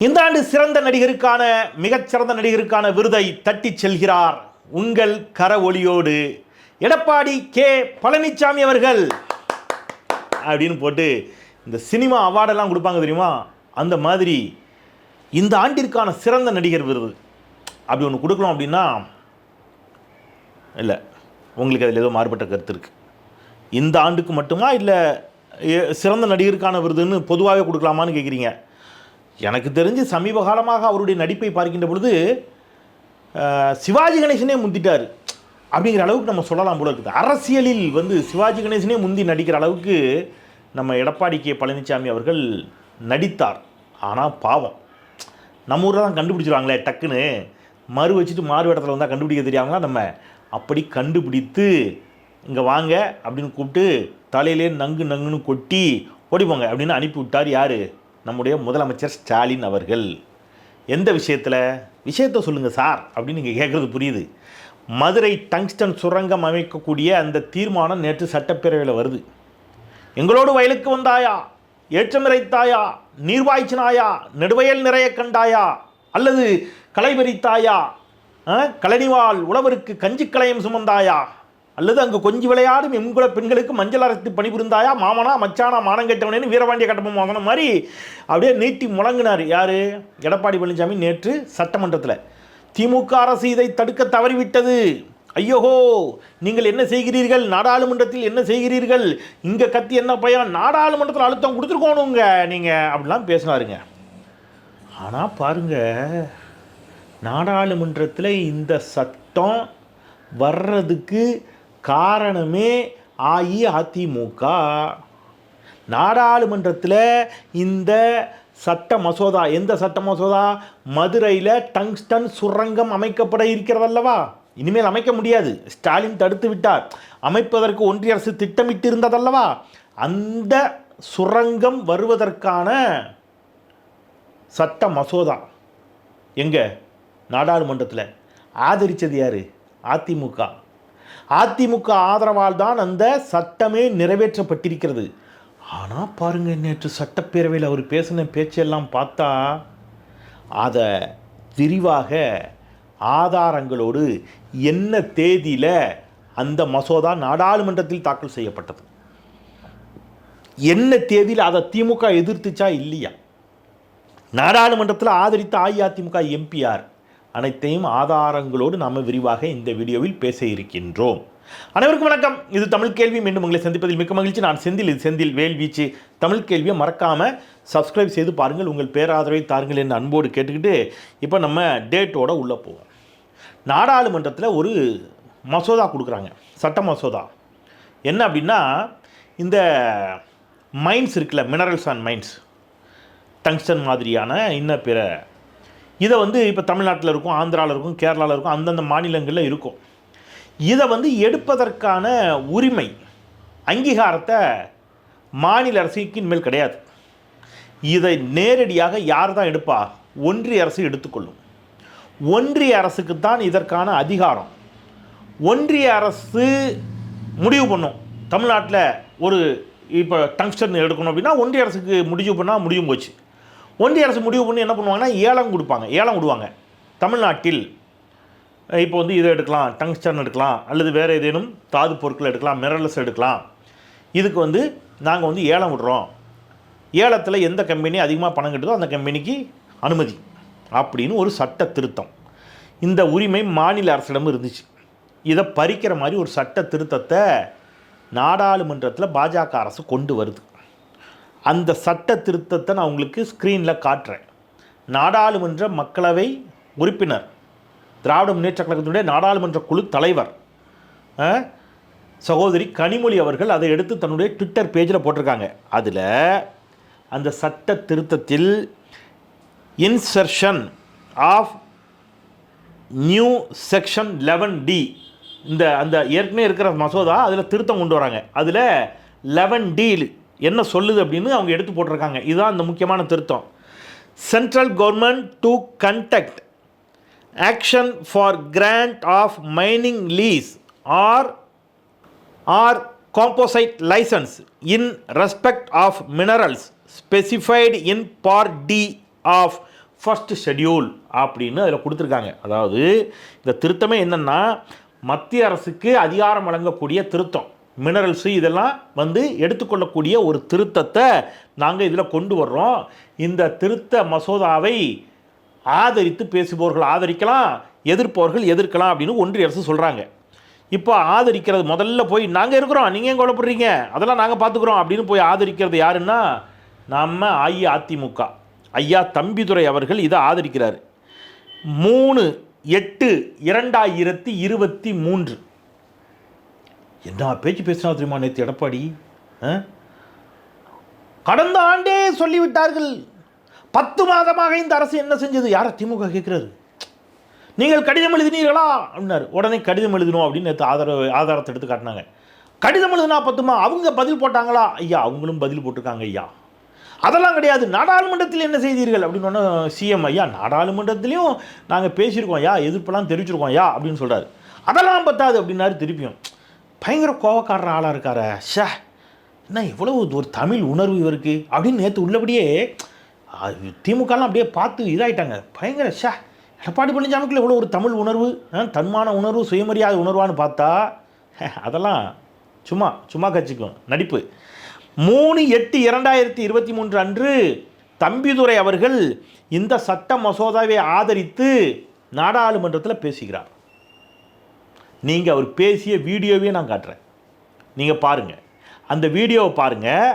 இந்த ஆண்டு சிறந்த நடிகருக்கான மிகச்சிறந்த நடிகருக்கான விருதை தட்டிச் செல்கிறார் உங்கள் கர ஒளியோடு எடப்பாடி கே. பழனிசாமி அவர்கள். அப்படின்னு போட்டு இந்த சினிமா அவார்டெல்லாம் கொடுப்பாங்க தெரியுமா? அந்த மாதிரி இந்த ஆண்டிற்கான சிறந்த நடிகர் விருது. அப்படி ஒன்று கொடுக்கணும் அப்படின்னா இல்லை உங்களுக்கு அதில் ஏதோ மாறுபட்ட கருத்து இருக்குது இந்த ஆண்டுக்கு மட்டுமா இல்லை சிறந்த நடிகருக்கான விருதுன்னு பொதுவாகவே கொடுக்கலாமான்னு கேட்குறீங்க எனக்கு தெரிஞ்சு சமீப காலமாக அவருடைய நடிப்பை பார்க்கின்ற பொழுது சிவாஜி கணேசனே முந்திட்டார். அப்படிங்கிற அளவுக்கு நம்ம சொல்லலாம் போல இருக்குது. அரசியலில் வந்து சிவாஜி கணேசனே முந்தி நடிக்கிற அளவுக்கு நம்ம எடப்பாடி கே. பழனிசாமி அவர்கள் நடித்தார். ஆனால் பாவம். நம்ம ஊரில் தான் கண்டுபிடிச்சிருவாங்களே டக்குன்னு. மறு வச்சுட்டு மாறு இடத்துல வந்தால் கண்டுபிடிக்க தெரியாமலாம் நம்ம? அப்படி கண்டுபிடித்து இங்கே வாங்க அப்படின்னு கூப்பிட்டு தலையிலே நங்கு நங்குன்னு கொட்டி ஓடிப்போங்க அப்படின்னு அனுப்பி விட்டார் யார்? நம்முடைய முதலமைச்சர் ஸ்டாலின் அவர்கள். எந்த விஷயத்தில்? விஷயத்தை சொல்லுங்கள் சார் அப்படின்னு நீங்கள் கேட்குறது புரியுது. மதுரை டங்ஸ்டன் சுரங்கம் அமைக்கக்கூடிய அந்த தீர்மானம் நேற்று சட்டப்பேரவையில் வருது. எங்களோடு வயலுக்கு வந்தாயா? ஏற்றமிரைத்தாயா நீர்வாய்ச்சினாயா? நெடுவயல் நிறைய கண்டாயா? அல்லது களை கழனிவால் உழவருக்கு கஞ்சி களையம் சுமந்தாயா? அல்லது அங்கு கொஞ்சி விளையாடும் எங்குல பெண்களுக்கு மஞ்சள் அரசு பணிபுரிந்தாயா? மாமனா மச்சானா மானங்கெட்டவனேன்னு வீரபாண்டிய கட்டபொம்மன் வாங்கின மாதிரி அப்படியே நீட்டி முழங்கினார். யார்? எடப்பாடி பழனிசாமி நேற்று சட்டமன்றத்தில். திமுக அரசு இதை தடுக்க தவறிவிட்டது. ஐயோஹோ நீங்கள் என்ன செய்கிறீர்கள்? நாடாளுமன்றத்தில் என்ன செய்கிறீர்கள்? இங்கே கத்தி என்ன பையன்? நாடாளுமன்றத்தில் அழுத்தம் கொடுத்துருக்கோணுங்க நீங்கள் அப்படிலாம் பேசினாருங்க. ஆனால் பாருங்க நாடாளுமன்றத்தில் இந்த சட்டம் வர்றதுக்கு காரணமே அஇஅதிமுக. நாடாளுமன்றத்தில் இந்த சட்ட மசோதா எந்த சட்ட மசோதா? மதுரையில் டங்ஸ்டன் சுரங்கம் அமைக்கப்பட இருக்கிறதல்லவா? இனிமேல் அமைக்க முடியாது. ஸ்டாலின் தடுத்து விட்டார். அமைப்பதற்கு ஒன்றிய அரசு திட்டமிட்டு இருந்ததல்லவா அந்த சுரங்கம் வருவதற்கான சட்ட மசோதா. எங்க? நாடாளுமன்றத்தில். ஆதரித்தது யார்? அதிமுக. அதிமுக ஆதரவால் தான் அந்த சட்டமே நிறைவேற்றப்பட்டிருக்கிறது. ஆனால் பாருங்க நேற்று சட்டப்பேரவையில் அவர் பேசின பேச்செல்லாம் பார்த்தா அதை விரிவாக ஆதாரங்களோடு என்ன தேதியில் அந்த மசோதா நாடாளுமன்றத்தில் தாக்கல் செய்யப்பட்டது? என்ன தேதியில் அதை திமுக எதிர்த்துச்சா இல்லையா? நாடாளுமன்றத்தில் ஆதரித்த அஇஅதிமுக எம்பிஆர் அனைத்தையும் ஆதாரங்களோடு நாம் விரிவாக இந்த வீடியோவில் பேச இருக்கின்றோம். அனைவருக்கும் வணக்கம். இது தமிழ் கேள்வி. மீண்டும் உங்களை சந்திப்பதில் மிக்க மகிழ்ச்சி. நான் செந்தில். இது செந்தில் வேல்வீச்சு தமிழ் கேள்வியை மறக்காமல் சப்ஸ்கிரைப் செய்து பாருங்கள். உங்கள் பேராதரவை தாருங்கள் என்று அன்போடு கேட்டுக்கிட்டு இப்போ நம்ம டேட்டோட உள்ளே போவோம். நாடாளுமன்றத்தில் ஒரு மசோதா கொடுக்குறாங்க. சட்ட மசோதா. என்ன அப்படின்னா இந்த மைன்ஸ் இருக்குல்ல மினரல்ஸ் அண்ட் மைன்ஸ் டங்ஸ்டன் மாதிரியான இன்ன பிற இதை வந்து இப்போ தமிழ்நாட்டில் இருக்கும் ஆந்திராவில் இருக்கும் கேரளாவில் இருக்கும் அந்தந்த மாநிலங்களில் இருக்கும். இதை வந்து எடுப்பதற்கான உரிமை அங்கீகாரத்தை மாநில அரசுக்கு இனிமேல் கிடையாது. இதை நேரடியாக யார் தான் எடுப்பா? ஒன்றிய அரசு எடுத்துக்கொள்ளும். ஒன்றிய அரசுக்கு தான் இதற்கான அதிகாரம். ஒன்றிய அரசு முடிவு பண்ணும். தமிழ்நாட்டில் ஒரு இப்போ டங்ஸ்டன் எடுக்கணும் அப்படின்னா ஒன்றிய அரசுக்கு முடிவு பண்ணால் முடியும் போச்சு. ஒன்றிய அரசு முடிவு பண்ணி என்ன பண்ணுவாங்கன்னா ஏலம் கொடுப்பாங்க. ஏலம் விடுவாங்க. தமிழ்நாட்டில் இப்போ வந்து இதை எடுக்கலாம் டங்ஸ்டன் எடுக்கலாம் அல்லது வேறு ஏதேனும் தாது பொருட்கள் எடுக்கலாம் மினரல்ஸ் எடுக்கலாம். இதுக்கு வந்து நாங்கள் வந்து ஏலம் விடுறோம். ஏலத்தில் எந்த கம்பெனி அதிகமாக பணம் கட்டுதோ அந்த கம்பெனிக்கு அனுமதி அப்படின்னு ஒரு சட்ட திருத்தம். இந்த உரிமை மாநில அரசிடம் இருந்துச்சு. இதை பறிக்கிற மாதிரி ஒரு சட்ட திருத்தத்தை நாடாளுமன்றத்தில் பாஜக அரசு கொண்டு வருது. அந்த சட்ட திருத்தத்தை நான் உங்களுக்கு ஸ்க்ரீனில் காட்டுறேன். நாடாளுமன்ற மக்களவை உறுப்பினர் திராவிட முன்னேற்ற கழகத்தினுடைய நாடாளுமன்ற குழு தலைவர் சகோதரி கனிமொழி அவர்கள் அதை எடுத்து தன்னுடைய ட்விட்டர் பேஜில் போட்டிருக்காங்க. அதில் அந்த சட்ட திருத்தத்தில் insertion of new section eleven D இந்த அந்த ஏற்கனவே இருக்கிற மசோதா அதில் திருத்தம் கொண்டு வராங்க. அதில் லெவன் டி என்ன சொல்லுது அப்படின்னு அவங்க எடுத்து போட்டிருக்காங்க. இதுதான் அந்த முக்கியமான திருத்தம். Central government to conduct action for grant of mining lease or or composite licence in respect of minerals specified in part D of first schedule அப்படின்னு அதில் கொடுத்துருக்காங்க. அதாவது இந்த திருத்தமே என்னென்னா மத்திய அரசுக்கு அதிகாரம் வழங்கக்கூடிய திருத்தம். மினரல்ஸு இதெல்லாம் வந்து எடுத்துக்கொள்ளக்கூடிய ஒரு திருத்தத்தை நாங்கள் இதில் கொண்டு வர்றோம். இந்த திருத்த மசோதாவை ஆதரித்து பேசுபவர்கள் ஆதரிக்கலாம் எதிர்ப்பவர்கள் எதிர்க்கலாம் அப்படின்னு ஒன்றிய அரசு சொல்கிறாங்க இப்போ ஆதரிக்கிறது முதல்ல போய் நாங்கள் இருக்கிறோம் நீங்கள் ஏன் கொலைப்படுறீங்க அதெல்லாம் நாங்கள் பார்த்துக்குறோம் அப்படின்னு போய் ஆதரிக்கிறது யாருன்னா நம்ம அஇஅதிமுக. ஐயா தம்பிதுரை அவர்கள் இதை ஆதரிக்கிறார். மூணு எட்டு இரண்டாயிரத்தி இருபத்தி மூன்று. என்ன பேச்சு பேசினா தெரியுமா நேற்று எடப்பாடி? ஆ? கடந்த ஆண்டே சொல்லிவிட்டார்கள். பத்து மாதமாக இந்த அரசு என்ன செஞ்சது? யாரை திமுக கேட்குறாரு நீங்கள் கடிதம் எழுதினீர்களா? அப்படின்னாரு. உடனே கடிதம் எழுதணும் அப்படின்னு நேற்று ஆதார ஆதாரத்தை எடுத்து காட்டினாங்க. கடிதம் எழுதினா பத்துமா? அவங்க பதில் போட்டாங்களா? ஐயா அவங்களும் பதில் போட்டிருக்காங்க ஐயா. அதெல்லாம் கிடையாது. நாடாளுமன்றத்தில் என்ன செய்தீர்கள்? அப்படின்னு ஒன்று சிஎம் ஐயா நாடாளுமன்றத்திலையும் நாங்கள் பேசியிருக்கோம் ஐயா. எதிர்ப்பெல்லாம் தெரிவிச்சிருக்கோம் ஐயா அப்படின்னு சொல்கிறாரு அதெல்லாம் பத்தாது அப்படின்னாரு திருப்பியும். பயங்கர கோவக்காரர் ஆளாக இருக்கார. ஷே என்ன இவ்வளவு ஒரு தமிழ் உணர்வு இவருக்கு? அப்படின்னு நேற்று உள்ளபடியே திமுகலாம் அப்படியே பார்த்து இதாகிட்டாங்க பயங்கர ஷே எடப்பாடி பழனிசாமிக்குள்ள இவ்வளோ ஒரு தமிழ் உணர்வு ஆ, தன்மான உணர்வு சுயமரியாதை உணர்வான்னு பார்த்தா அதெல்லாம் சும்மா சும்மா கட்சிக்கும் நடிப்பு. மூணு எட்டு இரண்டாயிரத்தி இருபத்தி மூன்று அன்று தம்பிதுரை அவர்கள் இந்த சட்ட மசோதாவை ஆதரித்து நாடாளுமன்றத்தில் பேசுகிறார். நீங்கள் அவர் பேசிய வீடியோவே நான் காட்டுறேன் நீங்கள் பாருங்கள் அந்த வீடியோவை பாருங்கள்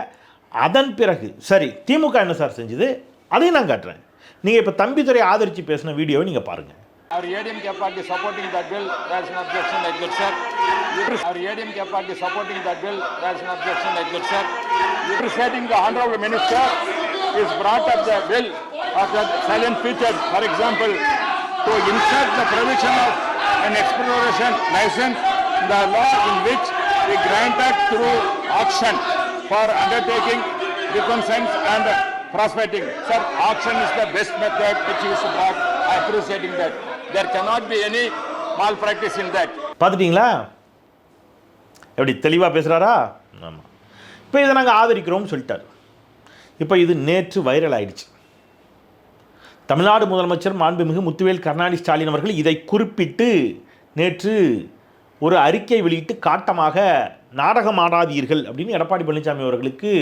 அதன் பிறகு சரி திமுக என்ன சார் செஞ்சது அதையும் நான் காட்டுறேன் நீங்கள் இப்போ தம்பித்துறை ஆதரித்து பேசின வீடியோவை நீங்கள் பாருங்கள் அவர் ADMK party supporting that bill ration is objection like that sir our ADMK party supporting that bill ration is objection like that sir appreciating the honorable minister is brought up the bill of the silent feature for example to insert the provision of an exploration license in the law in which we granted through auction for undertaking reconnaissance and prospecting. Sir, auction is the best method which is brought. Appreciating that. There cannot be any malpractice in that. பார்த்துட்டீங்களா எப்படி தெளிவாக பேசுகிறாரா ஆமாம் இப்போ இதை நாங்கள் ஆதரிக்கிறோம்னு சொல்லிட்டார் இப்போ இது நேற்று வைரல் ஆயிடுச்சு தமிழ்நாடு முதலமைச்சர் மாண்புமிகு முத்துவேல் கருணாநிதி ஸ்டாலின் அவர்கள் இதை குறிப்பிட்டு நேற்று ஒரு அறிக்கை வெளியிட்டு காட்டமாக நாடகம் ஆடாதீர்கள் அப்படின்னு எடப்பாடி பழனிசாமி அவர்களுக்கு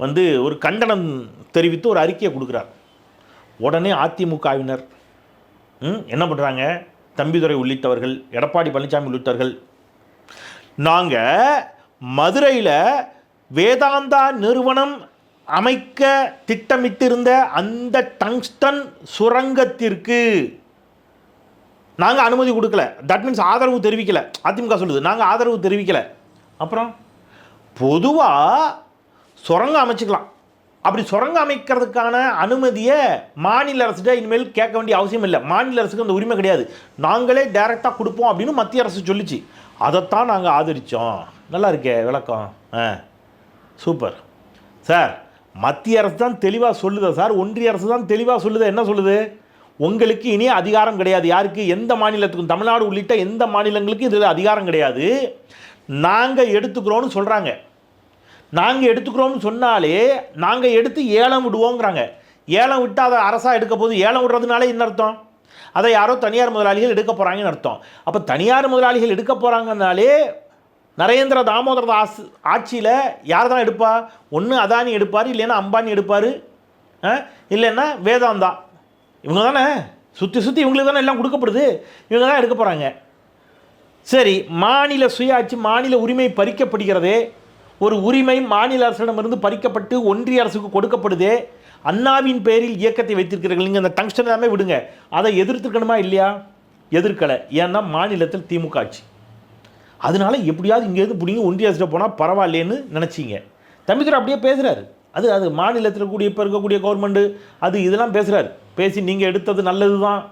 வந்து ஒரு கண்டனம் தெரிவித்து ஒரு அறிக்கையை கொடுக்குறார். உடனே அதிமுகவினர் ம், என்ன பண்ணுறாங்க தம்பிதுரை உள்ளிட்டவர்கள் எடப்பாடி பழனிசாமி உள்ளிட்டவர்கள் நாங்கள் மதுரையில் வேதாந்தா நிறுவனம் அமைக்க திட்டமிட்டிருந்த அந்த டங்ஸ்டன் சுரங்கத்திற்கு நாங்கள் அனுமதி கொடுக்கல. தட் மீன்ஸ் ஆதரவு தெரிவிக்கல. அதிமுக சொல்லுது நாங்கள் ஆதரவு தெரிவிக்கல. அப்புறம் பொதுவாக சுரங்கம் அமைச்சிக்கலாம். அப்படி சுரங்கம் அமைக்கிறதுக்கான அனுமதியை மாநில அரசுகிட்ட இனிமேல் கேட்க வேண்டிய அவசியம் இல்லை. மாநில அரசுக்கு அந்த உரிமை கிடையாது. நாங்களே டைரெக்டாக கொடுப்போம் அப்படின்னு மத்திய அரசு சொல்லிச்சு. அதைத்தான் நாங்கள் ஆதரித்தோம் நல்லா இருக்கே விளக்கம். ஆ சூப்பர். சார் மத்திய அரசு தான் தெளிவாக சொல்லுதா சார். ஒன்றிய அரசு தான் தெளிவாக சொல்லுது. என்ன சொல்லுது? உங்களுக்கு இனி அதிகாரம் கிடையாது. யாருக்கு? எந்த மாநிலத்துக்கும். தமிழ்நாடு உள்ளிட்ட எந்த மாநிலங்களுக்கும் இதில் அதிகாரம் கிடையாது. நாங்கள் எடுத்துக்கிறோன்னு சொல்கிறாங்க நாங்கள் எடுத்துக்கிறோம்னு சொன்னாலே நாங்கள் எடுத்து ஏலம் விடுவோங்கிறாங்க. ஏலம் விட்டு அதை அரசாக எடுக்க போது ஏலம் விடுறதுனால என்ன அர்த்தம்? அதை யாரோ தனியார் முதலாளிகள் எடுக்க போகிறாங்கன்னு அர்த்தம். அப்போ தனியார் முதலாளிகள் எடுக்க போகிறாங்கனாலே நரேந்திர தாமோதர தாஸ் ஆட்சியில் யார் தான் எடுப்பா? ஒன்று அதானி எடுப்பார் இல்லைன்னா அம்பானி எடுப்பார் இல்லைன்னா வேதாந்தா. இவங்க தானே சுற்றி சுற்றி இவங்களுக்கு தானே எல்லாம் கொடுக்கப்படுது. இவங்க தான் எடுக்க போகிறாங்க சரி மாநில சுயாட்சி மாநில உரிமை பறிக்கப்படுகிறதே ஒரு உரிமை மாநில அரசிடமிருந்து பறிக்கப்பட்டு ஒன்றிய அரசுக்கு கொடுக்கப்படுதே அண்ணாவின் பேரில் இயக்கத்தை வைத்திருக்கிறீர்கள். நீங்கள் அந்த டங்ஸ்டன் எல்லாமே விடுங்க. அதை எதிர்த்துக்கணுமா இல்லையா? எதிர்க்கலை. ஏன்னா மாநிலத்தில் திமுக ஆட்சி. அதனால எப்படியாவது இங்கேருந்து பிடிங்க ஒன்றிய அரசிட்ட போனால் பரவாயில்லேன்னு நினச்சிங்க. தம்பிதுரை அப்படியே பேசுகிறாரு அது அது மாநிலத்தில் கூடிய இப்போ இருக்கக்கூடிய கவர்மெண்ட்டு அது இதெல்லாம் பேசுகிறாரு பேசி நீங்கள் எடுத்தது நல்லது தான்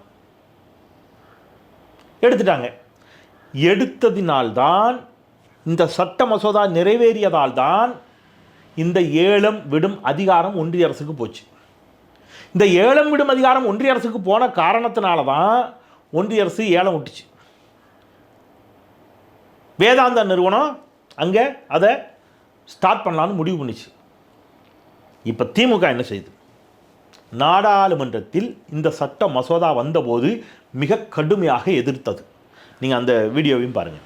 எடுத்துட்டாங்க. எடுத்ததினால்தான் இந்த சட்ட மசோதா நிறைவேறியதால் தான் இந்த ஏலம் விடும் அதிகாரம் ஒன்றிய அரசுக்கு போச்சு. இந்த ஏலம் விடும் அதிகாரம் ஒன்றிய அரசுக்கு போன காரணத்தினால தான் ஒன்றிய அரசு ஏலம் விட்டுச்சு. வேதாந்தா நிறுவனம் அங்கே அதை ஸ்டார்ட் பண்ணலான்னு முடிவு பண்ணுச்சு இப்போ திமுக என்ன செய்யுது நாடாளுமன்றத்தில் இந்த சட்ட மசோதா வந்தபோது மிக கடுமையாக எதிர்த்தது நீங்கள் அந்த வீடியோவையும் பாருங்கள்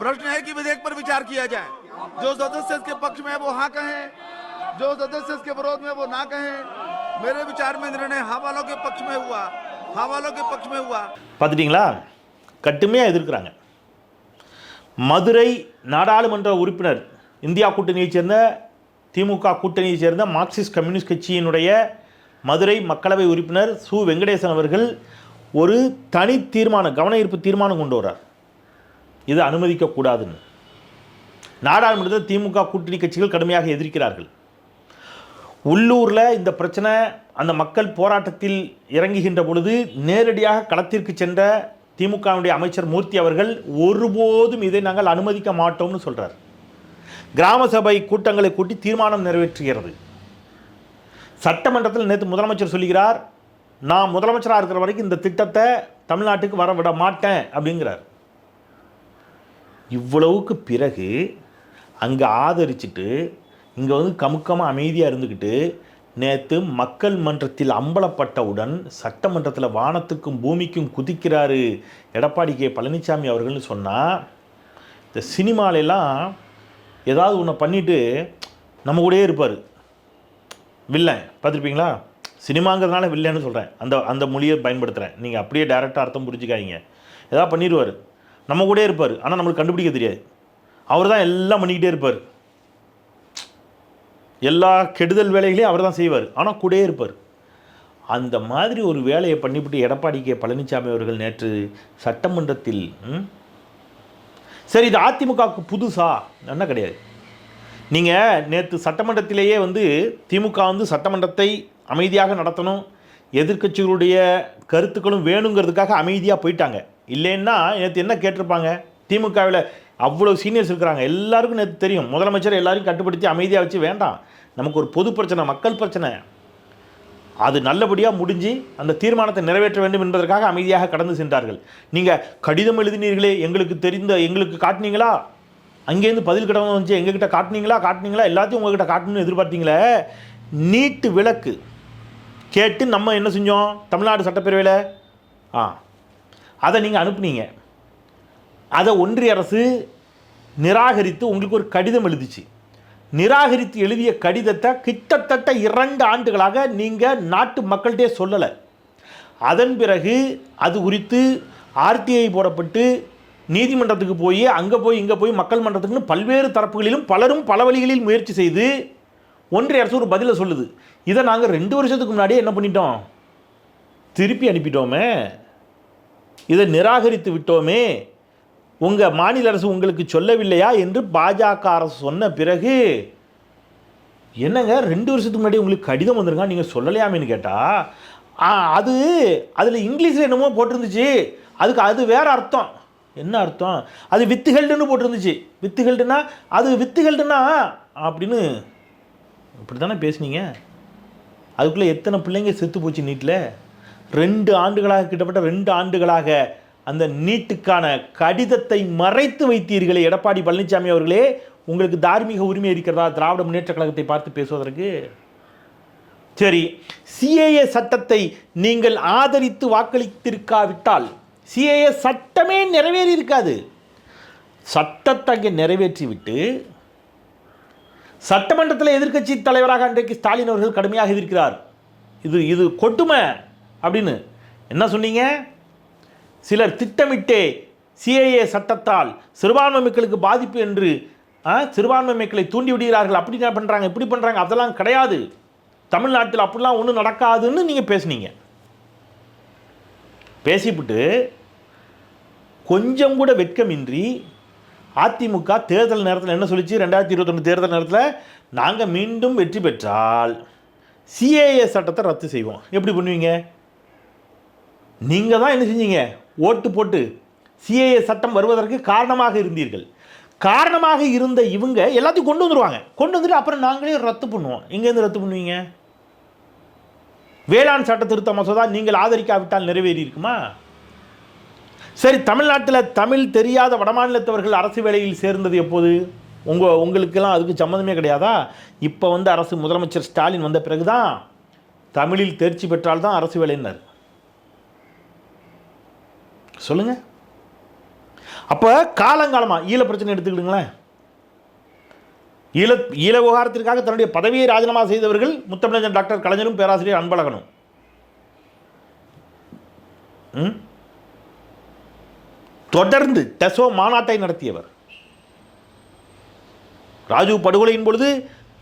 प्रश्न है कि विधेयक पर विचार किया जाए जो सदस्य इसके पक्ष में है वो हाँ कहें जो सदस्य इसके विरोध में वो ना कहें मेरे विचार में निर्णय हाँ वालों के पक्ष में हुआ हाँ वालों के पक्ष में हुआ பார்த்துட்டிங்களா கடுமையாக எதிர்க்கிறாங்க மதுரை நாடாளுமன்ற உறுப்பினர் இந்தியா கூட்டணியைச் சேர்ந்த திமுக கூட்டணியைச் சேர்ந்த மார்க்சிஸ்ட் கம்யூனிஸ்ட் கட்சியினுடைய மதுரை மக்களவை உறுப்பினர் சு. வெங்கடேசன் அவர்கள் ஒரு தனி தீர்மானம் கவன ஈர்ப்பு தீர்மானம் கொண்டு வர்றார். இது அனுமதிக்கக்கூடாதுன்னு நாடாளுமன்றத்தில் திமுக கூட்டணி கட்சிகள் கடுமையாக எதிர்க்கிறார்கள். உள்ளூரில் இந்த பிரச்சனை அந்த மக்கள் போராட்டத்தில் இறங்குகின்ற பொழுது நேரடியாக களத்திற்கு சென்ற திமுகவுடைய அமைச்சர் மூர்த்தி அவர்கள் ஒருபோதும் இதை நாங்கள் அனுமதிக்க மாட்டோம்னு சொல்கிறார் கிராம சபை கூட்டங்களை கூட்டி தீர்மானம் நிறைவேற்றுகிறது. சட்டமன்றத்தில் நேற்று முதலமைச்சர் சொல்லுகிறார் நான் முதலமைச்சராக இருக்கிற வரைக்கும் இந்த திட்டத்தை தமிழ்நாட்டுக்கு வர விட மாட்டேன் அப்படிங்கிறார். இவ்வளவுக்கு பிறகு அங்கே ஆதரிச்சிட்டு இங்கே வந்து கமுக்கமாக அமைதியாக இருந்துக்கிட்டு நேற்று மக்கள் மன்றத்தில் அம்பலப்பட்டவுடன் சட்டமன்றத்தில் வானத்துக்கும் பூமிக்கும் குதிக்கிறாரு எடப்பாடி கே பழனிசாமி அவர்கள்னு சொன்னால் இந்த சினிமாலெல்லாம் ஏதாவது ஒன்று பண்ணிவிட்டு நம்ம கூடயே இருப்பார். வில்லன் பார்த்துருப்பீங்களா? சினிமாங்கிறதுனால வில்லன்னு சொல்கிறேன் அந்த அந்த மொழியை பயன்படுத்துகிறேன் நீங்கள் அப்படியே டேரெக்டாக அர்த்தம் புரிஞ்சுக்காதீங்க. ஏதாவது பண்ணிடுவார் நம்ம கூட இருப்பார். ஆனால் நம்மளுக்கு கண்டுபிடிக்க தெரியாது. அவர் தான் எல்லாம் பண்ணிக்கிட்டே இருப்பார். எல்லா கெடுதல் வேலைகளையும் அவர் தான் செய்வார். ஆனால் கூட இருப்பார். அந்த மாதிரி ஒரு வேலையை பண்ணிவிட்டு எடப்பாடி கே. பழனிசாமி அவர்கள் நேற்று சட்டமன்றத்தில் ம், சரி இது அதிமுகவுக்கு புதுசா? என்ன கிடையாது. நீங்கள் நேற்று சட்டமன்றத்திலேயே வந்து திமுக வந்து சட்டமன்றத்தை அமைதியாக நடத்தணும். எதிர்க்கட்சிகளுடைய கருத்துக்களும் வேணுங்கிறதுக்காக அமைதியாக போயிட்டாங்க. இல்லைன்னா நேற்று என்ன கேட்டிருப்பாங்க? திமுகவில் அவ்வளோ சீனியர்ஸ் இருக்கிறாங்க. எல்லாருக்கும் நேற்று தெரியும். முதலமைச்சர் எல்லாரையும் கட்டுப்படுத்தி அமைதியாக வச்சு வேண்டாம். நமக்கு ஒரு பொது பிரச்சனை மக்கள் பிரச்சனை. அது நல்லபடியாக முடிஞ்சு அந்த தீர்மானத்தை நிறைவேற்ற வேண்டும் என்பதற்காக அமைதியாக கடந்து சென்றார்கள். நீங்கள் கடிதம் எழுதினீர்களே எங்களுக்கு தெரிந்த எங்களுக்கு காட்டினீங்களா? அங்கேருந்து பதில் கிடந்து வந்துச்சு. எங்ககிட்ட காட்டினீங்களா காட்டினீங்களா? எல்லாத்தையும் உங்ககிட்ட காட்டணும்னு எதிர்பார்த்தீங்களே? நீட்டு விளக்கு கேட்டு நம்ம என்ன செஞ்சோம்? தமிழ்நாடு சட்டப்பேரவையில்? ஆ. அதை நீங்கள் அனுப்புனீங்க. அதை ஒன்றிய அரசு நிராகரித்து உங்களுக்கு ஒரு கடிதம் எழுதிச்சு. நிராகரித்து எழுதிய கடிதத்தை கிட்டத்தட்ட இரண்டு ஆண்டுகளாக நீங்கள் நாட்டு மக்கள்கிட்டே சொல்லலை. அதன் பிறகு அது குறித்து ஆர்டிஐ போடப்பட்டு நீதிமன்றத்துக்கு போய் அங்கே போய் இங்கே போய் மக்கள் மன்றத்துக்குன்னு பல்வேறு தரப்புகளிலும் பலரும் பல வழிகளில் முயற்சி செய்து ஒன்றிய அரசு ஒரு பதிலை சொல்லுது. இதை நாங்கள் ரெண்டு வருஷத்துக்கு முன்னாடியே என்ன பண்ணிட்டோம்? திருப்பி அனுப்பிட்டோமே. இதை நிராகரித்து விட்டோமே. உங்கள் மாநில அரசு உங்களுக்கு சொல்லவில்லையா என்று பாஜக அரசு சொன்ன பிறகு என்னங்க ரெண்டு வருஷத்துக்கு முன்னாடி உங்களுக்கு கடிதம் வந்திருக்கா? நீங்கள் சொல்லலையாமேன்னு கேட்டால் அது அதில் இங்கிலீஷில் என்னமோ போட்டிருந்துச்சு. அதுக்கு அது வேறு அர்த்தம். என்ன அர்த்தம்? அது வித்துகள்டுன்னு போட்டிருந்துச்சு. வித்துகள்டுனா அது வித்துகள்டுனா அப்படின்னு இப்படி தானே பேசுனீங்க? அதுக்குள்ளே எத்தனை பிள்ளைங்க செத்து போச்சு நீட்டில் ரெண்டு ஆண்டுகளாக கிட்டத்தட்ட ரெண்டு ஆண்டுகளாக அந்த நீட்டுக்கான கடிதத்தை மறைத்து வைத்தீர்களே எடப்பாடி பழனிசாமி அவர்களே. உங்களுக்கு தார்மீக உரிமை இருக்கிறதா? திராவிட முன்னேற்ற கழகத்தை பார்த்து பேசுவதற்கு. சரி சிஏஏ சட்டத்தை நீங்கள் ஆதரித்து வாக்களித்திருக்காவிட்டால் சிஏஏ சட்டமே நிறைவேறி இருக்காது சட்டத்தை அங்கே நிறைவேற்றிவிட்டு சட்டமன்றத்தில் எதிர்க்கட்சி தலைவராக அன்றைக்கு ஸ்டாலின் அவர்கள் கடுமையாக எதிர்க்கிறார். இது இது கொட்டுமை அப்படின்னு என்ன சொன்னீங்க? சிலர் திட்டமிட்டே சிஏஏ சட்டத்தால் சிறுபான்மை மக்களுக்கு பாதிப்பு என்று ஆ, சிறுபான்மை மக்களை தூண்டி விடுகிறார்கள். அப்படி என்ன பண்ணுறாங்க இப்படி பண்ணுறாங்க அதெல்லாம் கிடையாது. தமிழ்நாட்டில் அப்படிலாம் ஒன்றும் நடக்காதுன்னு நீங்கள் பேசுனீங்க. பேசிவிட்டு கொஞ்சம் கூட வெட்கமின்றி அதிமுக தேர்தல் நேரத்தில் என்ன சொல்லிச்சு? ரெண்டாயிரத்தி இருபத்தொன்று தேர்தல் நேரத்தில் நாங்கள் மீண்டும் வெற்றி பெற்றால் சிஏஏ சட்டத்தை ரத்து செய்வோம். எப்படி பண்ணுவீங்க? நீங்கள் தான் என்ன செஞ்சீங்க? ஓட்டு போட்டு சிஏஏ சட்டம் வருவதற்கு காரணமாக இருந்தீர்கள். காரணமாக இருந்த இவங்க எல்லாத்தையும் கொண்டு வந்துருவாங்க. கொண்டு வந்துட்டு அப்புறம் நாங்களே ரத்து பண்ணுவோம். எங்கேருந்து ரத்து பண்ணுவீங்க? வேளாண் சட்ட திருத்த மசோதா நீங்கள் ஆதரிக்காவிட்டால் நிறைவேறி இருக்குமா? சரி தமிழ்நாட்டில் தமிழ் தெரியாத வடமாநிலத்தவர்கள் அரசு வேலையில் சேர்ந்தது எப்போது? உங்கள் உங்களுக்கெல்லாம் அதுக்கு சம்மந்தமே கிடையாதா? இப்போ வந்து அரசு முதலமைச்சர் ஸ்டாலின் வந்த பிறகு தான் தமிழில் தேர்ச்சி பெற்றால் தான் அரசு வேலைன்னார். சொல்லுங்கள் அப்போ காலங்காலமாக ஈழ பிரச்சனை எடுத்துக்கிடுங்களேன். ஈழ ஈழ விவகாரத்திற்காக தன்னுடைய பதவியை ராஜினாமா செய்தவர்கள் முத்தமிழஞ்சன் டாக்டர் கலைஞரும் பேராசிரியர் அன்பழகனும். ம்? தொடர்ந்து டெசோ மாநாட்டை நடத்தியவர். ராஜீவ் படுகொலையின் பொழுது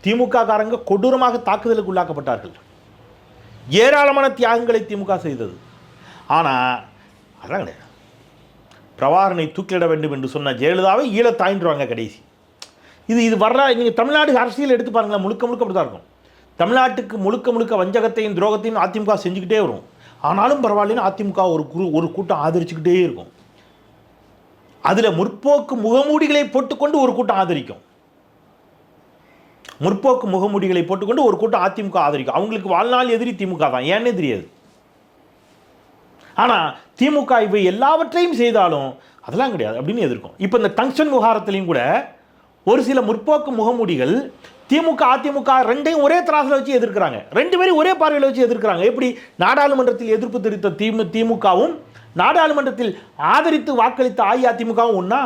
திமுக காரங்க கொடூரமாக தாக்குதலுக்கு உள்ளாக்கப்பட்டார்கள். ஏராளமான தியாகங்களை திமுக செய்தது. ஆனால் அதான் கிடையாது. பிரபாகரனை தூக்கிலிட வேண்டும் என்று சொன்ன ஜெயலலிதாவை ஈழ தாயின்றுவாங்க கடைசி. இது இது வர்ற நீங்கள் தமிழ்நாடு அரசியல் எடுத்து பாருங்களேன். முழுக்க முழுக்க அப்படி தான் இருக்கும். தமிழ்நாட்டுக்கு முழுக்க முழுக்க வஞ்சகத்தையும் துரோகத்தையும் அதிமுக செஞ்சுக்கிட்டே வரும். ஆனாலும் பரவாயில்லன்னு அதிமுக ஒரு குரு ஒரு கூட்டம் ஆதரிச்சுக்கிட்டே இருக்கும். அதில் முற்போக்கு முகமூடிகளை போட்டுக்கொண்டு ஒரு கூட்டம் ஆதரிக்கும். முற்போக்கு முகமூடிகளை போட்டுக்கொண்டு ஒரு கூட்டம் அதிமுக ஆதரிக்கும். அவங்களுக்கு வாழ்நாள் எதிரி திமுக தான். ஏன்னே தெரியாது. ஆனால் திமுக இவை எல்லாவற்றையும் செய்தாலும் அதெல்லாம் கிடையாது அப்படின்னு எதிர்க்கும். இப்போ இந்த டங்ஷன் விவகாரத்திலையும் கூட ஒரு சில முற்போக்கு முகமூடிகள் திமுக அதிமுக ரெண்டையும் ஒரே திராசில் வச்சு எதிர்க்கிறாங்க. ரெண்டு பேரும் ஒரே பார்வையில் வச்சு எதிர்க்கிறாங்க. எப்படி? நாடாளுமன்றத்தில் எதிர்ப்பு தெரிவித்த திமு திமுகவும் நாடாளுமன்றத்தில் ஆதரித்து வாக்களித்த அஇஅதிமுகவும் ஒன்றா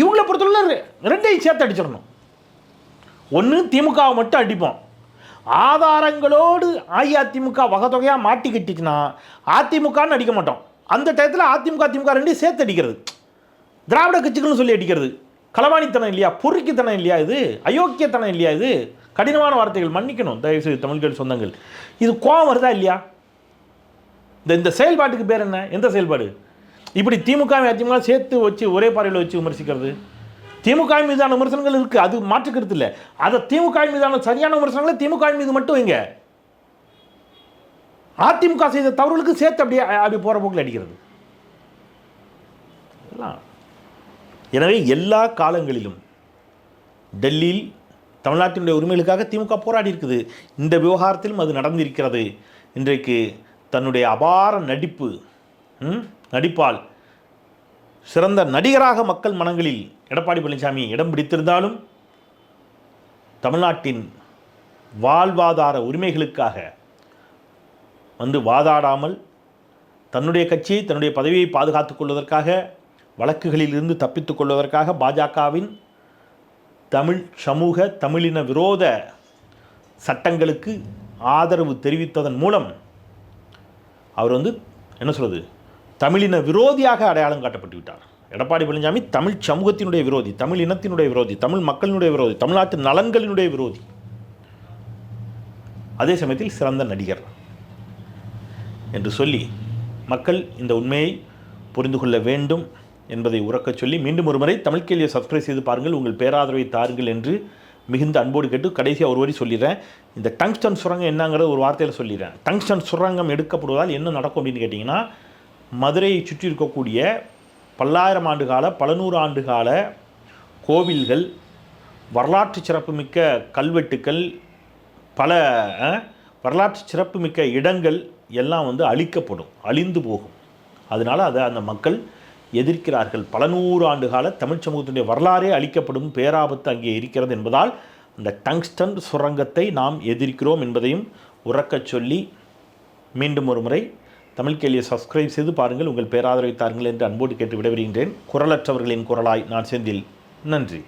இவங்களை பொறுத்தவரை ரெண்டையும் சேர்த்து அடிச்சிடணும். ஒன்று திமுகவை மட்டும் அடிப்போம். ஆதாரங்களோடு அஇஅதிமுக வகத்தொகையாக மாட்டிக்கிட்டுச்சுன்னா அதிமுகன்னு அடிக்க மாட்டோம். அந்த டயத்தில் அதிமுக திமுக ரெண்டையும் சேர்த்து அடிக்கிறது. திராவிட கட்சிகள்னு சொல்லி அடிக்கிறது. களவாணித்தனம் இல்லையா? பொறுக்கித்தனம் இல்லையா இது? அயோக்கியத்தனம் இல்லையா இது? கடினமான வார்த்தைகள் மன்னிக்கணும். தயவுசெய்து தமிழ்கள் சொந்தங்கள். இது கோவம் வருதா இல்லையா? இந்த இந்த செயல்பாட்டுக்கு பேர் என்ன? எந்த செயல்பாடு? இப்படி திமுக அதிமுக சேர்த்து வச்சு ஒரே பார்வையில் வச்சு விமர்சிக்கிறது. திமுக மீதான விமர்சனங்கள் இருக்குது அது மாற்றுக்கிறது இல்லை. அதை திமுக மீதான சரியான விமர்சனங்களை திமுக மீது மட்டும் வைங்க. அதிமுக செய்த தவறுகளுக்கு சேர்த்து அப்படியே அப்படி போகிற போக்கில் அடிக்கிறது. எனவே எல்லா காலங்களிலும் டெல்லியில் தமிழ்நாட்டினுடைய உரிமைகளுக்காக திமுக போராடி இருக்குது. இந்த விவகாரத்திலும் அது நடந்திருக்கிறது. இன்றைக்கு தன்னுடைய அபார நடிப்பு ம், நடிப்பால் சிறந்த நடிகராக மக்கள் மனங்களில் எடப்பாடி பழனிசாமி இடம் பிடித்திருந்தாலும் தமிழ்நாட்டின் வாழ்வாதார உரிமைகளுக்காக வந்து வாதாடாமல் தன்னுடைய கட்சியை தன்னுடைய பதவியை பாதுகாத்துக் கொள்வதற்காக வழக்குகளில் இருந்து தப்பித்துக் கொள்வதற்காக பாஜகவின் தமிழ் சமூக தமிழின விரோத சட்டங்களுக்கு ஆதரவு தெரிவித்ததன் மூலம் அவர் வந்து என்ன சொல்கிறது தமிழின விரோதியாக அடையாளம் காட்டப்பட்டு விட்டார். எடப்பாடி பழனிசாமி தமிழ் சமூகத்தினுடைய விரோதி தமிழ் இனத்தினுடைய விரோதி தமிழ் மக்களினுடைய விரோதி தமிழ்நாட்டு நலன்களினுடைய விரோதி. அதே சமயத்தில் சிறந்த நடிகர் என்று சொல்லி மக்கள் இந்த உண்மையை புரிந்து கொள்ள வேண்டும் என்பதை உறக்கச் சொல்லி மீண்டும் ஒரு முறை தமிழ் கேள்வியை சப்ஸ்கிரைப் செய்து பாருங்கள் உங்கள் பேராதரவை தாருங்கள் என்று மிகுந்த அன்போடு கேட்டு கடைசியாக ஒரு வரி சொல்லிடுறேன். இந்த டங்ஸ்டன் சுரங்கம் என்னங்கிற ஒரு வார்த்தையில் சொல்லிடுறேன். டங்ஸ்டன் சுரங்கம் எடுக்கப்படுவதால் என்ன நடக்கும் அப்படின்னு கேட்டிங்கன்னா மதுரையை சுற்றி இருக்கக்கூடிய பல்லாயிரம் ஆண்டு கால பல நூறு ஆண்டு கால கோவில்கள் வரலாற்று சிறப்புமிக்க கல்வெட்டுக்கள் பல வரலாற்று சிறப்புமிக்க இடங்கள் எல்லாம் வந்து அழிக்கப்படும் அழிந்து போகும். அதனால் அதை அந்த மக்கள் எதிர்க்கிறார்கள். பல நூறு ஆண்டு கால தமிழ் சமூகத்தினுடைய வரலாறே அழிக்கப்படும் பேராபத்து அங்கே இருக்கிறது என்பதால் அந்த டங்ஸ்டன் சுரங்கத்தை நாம் எதிர்க்கிறோம் என்பதையும் உறக்கச் சொல்லி மீண்டும் ஒரு முறை தமிழ் கேள்வியை சப்ஸ்கிரைப் செய்து பாருங்கள். உங்கள் பேராதரவை தாருங்கள் என்று அன்போடு கேட்டு விடைபெறுகின்றேன். குரலற்றவர்களின் குரலாய் நான் செந்தில். நன்றி.